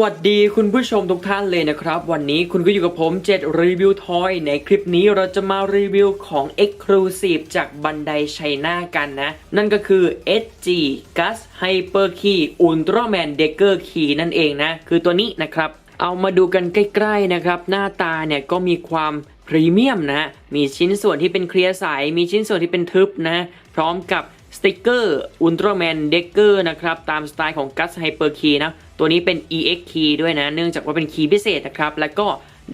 วัสดีคุณผู้ชมทุกท่านเลยนะครับ วันนี้คุณก็อยู่กับผม7รีวิวทอยในคลิปนี้เราจะมารีวิวของ Exclusive จากบันไดไชน่ากันนะ นั่นก็คือ SG Gus Hyper Key Ultraman Decker Key นั่นเองนะ คือตัวนี้นะครับ เอามาดูกันใกล้ ๆ นะครับ หน้าตาเนี่ยก็มีความพรีเมียมนะมีชิ้นส่วนที่เป็นเคลียร์ใสมีชิ้นส่วนที่เป็นทึบนะ พร้อมกับสติกเกอร์อุลตร้าแมนเด็กเกอร์นะครับ ตามสไตล์ของ Gus Hyper Key นะ ตัวนี้เป็น EX Key ด้วยนะ เนื่องจากว่าเป็นคีย์พิเศษนะครับ แล้วก็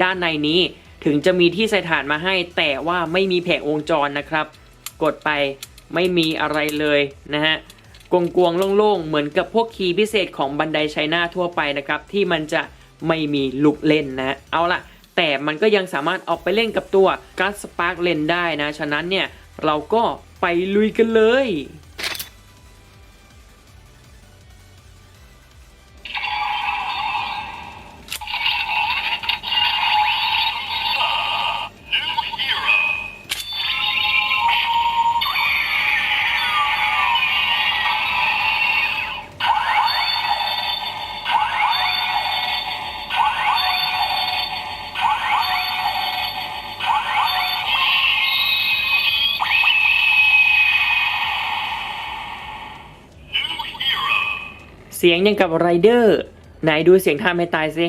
ด้านในนี้ถึงจะมีที่ใส่ถ่านมาให้ แต่ว่าไม่มีแผงวงจรนะครับ กดไปไม่มีอะไรเลยนะฮะกวงๆโล่งๆ เหมือนกับพวกคีย์พิเศษของบันไดไชน่าทั่วไปนะครับ ที่มันจะไม่มีลูกเล่นนะ เอาละแต่มันก็ยังสามารถออกไปเล่นกับตัวการ์ดสปาร์กเลนได้นะ ฉะนั้นเนี่ย เราก็ไปลุยกันเลย สียงยังกับไรเดอร์ ไหนดูเสียงท่าไม่ตายสิ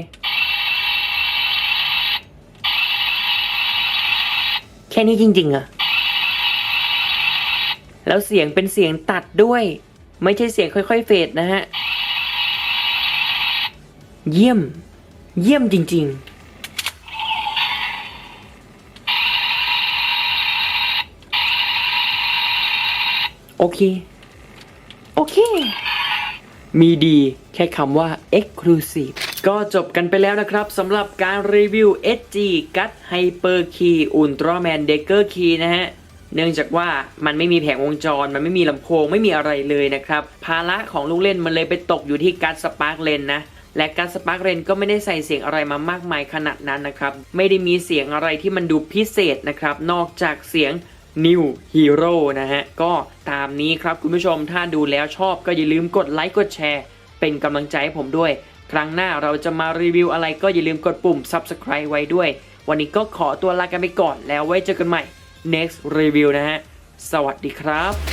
แค่นี้จริงๆอะแล้วเสียงเป็นเสียงตัดด้วย ไม่ใช่เสียงค่อยๆเฟดนะฮะ เยี่ยม เยี่ยมจริง ๆโอเค โอเค มีดีแค่คำว่า exclusive ก็จบกันไปแล้วนะครับสำหรับการรีวิว SG Gut Hyper Key Ultraman Decker Key นะฮะเนื่องจากว่ามันไม่มีแผงวงจร มันไม่มีลำโพงไม่มีอะไรเลยนะครับ ภาระของลูกเล่นมันเลยไปตกอยู่ที่การสปาร์กเลนนะและการสปาร์กเลนก็ไม่ได้ใส่เสียงอะไรมามากมายขนาดนั้นนะครับ ไม่ได้มีเสียงอะไรที่มันดูพิเศษนะครับ นอกจากเสียง New Hero นะฮะ ก็ตามนี้ครับคุณผู้ชมถ้าดูแล้วชอบก็อย่าลืมกดไลค์กดแชร์ เป็นกำลังใจให้ผมด้วย ครั้งหน้าเราจะมารีวิวอะไรก็อย่าลืมกดปุ่ม Subscribe ไว้ด้วย วันนี้ก็ขอตัวลากันไปก่อนแล้วไว้เจอกันใหม่ next review นะฮะ สวัสดีครับ